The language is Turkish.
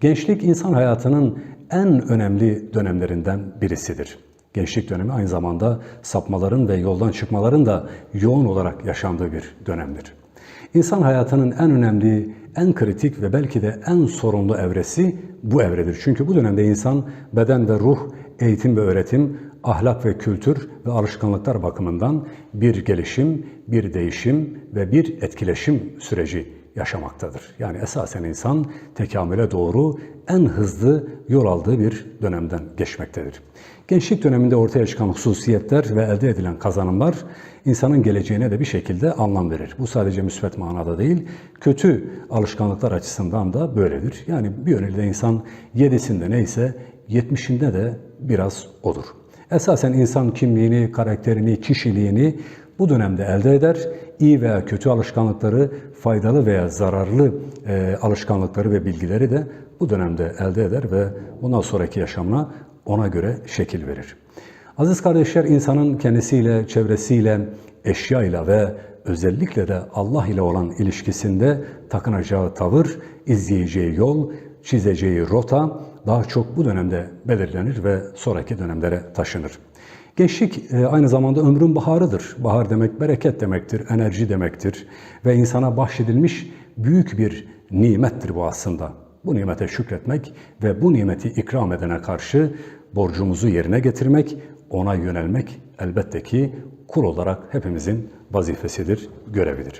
Gençlik insan hayatının en önemli dönemlerinden birisidir. Gençlik dönemi aynı zamanda sapmaların ve yoldan çıkmaların da yoğun olarak yaşandığı bir dönemdir. İnsan hayatının en önemli, en kritik ve belki de en sorumlu evresi bu evredir. Çünkü bu dönemde insan beden ve ruh, eğitim ve öğretim, ahlak ve kültür ve alışkanlıklar bakımından bir gelişim, bir değişim ve bir etkileşim süreci yaşamaktadır. Yani esasen insan tekamüle doğru en hızlı yol aldığı bir dönemden geçmektedir. Gençlik döneminde ortaya çıkan hususiyetler ve elde edilen kazanımlar insanın geleceğine de bir şekilde anlam verir. Bu sadece müsbet manada değil, kötü alışkanlıklar açısından da böyledir. Yani bir yönüyle insan yedisinde neyse yetmişinde de biraz odur. Esasen insan kimliğini, karakterini, kişiliğini bu dönemde elde eder. İyi veya kötü alışkanlıkları, faydalı veya zararlı e, alışkanlıkları ve bilgileri de bu dönemde elde eder ve bundan sonraki yaşamına ona göre şekil verir. Aziz kardeşler insanın kendisiyle, çevresiyle, eşyayla ve özellikle de Allah ile olan ilişkisinde takınacağı tavır, izleyeceği yol, çizeceği rota daha çok bu dönemde belirlenir ve sonraki dönemlere taşınır. Gençlik e, aynı zamanda ömrün baharıdır. Bahar demek bereket demektir, enerji demektir ve insana bahşedilmiş büyük bir nimettir bu aslında. Bu nimete şükretmek ve bu nimeti ikram edene karşı borcumuzu yerine getirmek, ona yönelmek elbette ki kul olarak hepimizin vazifesidir, görevidir.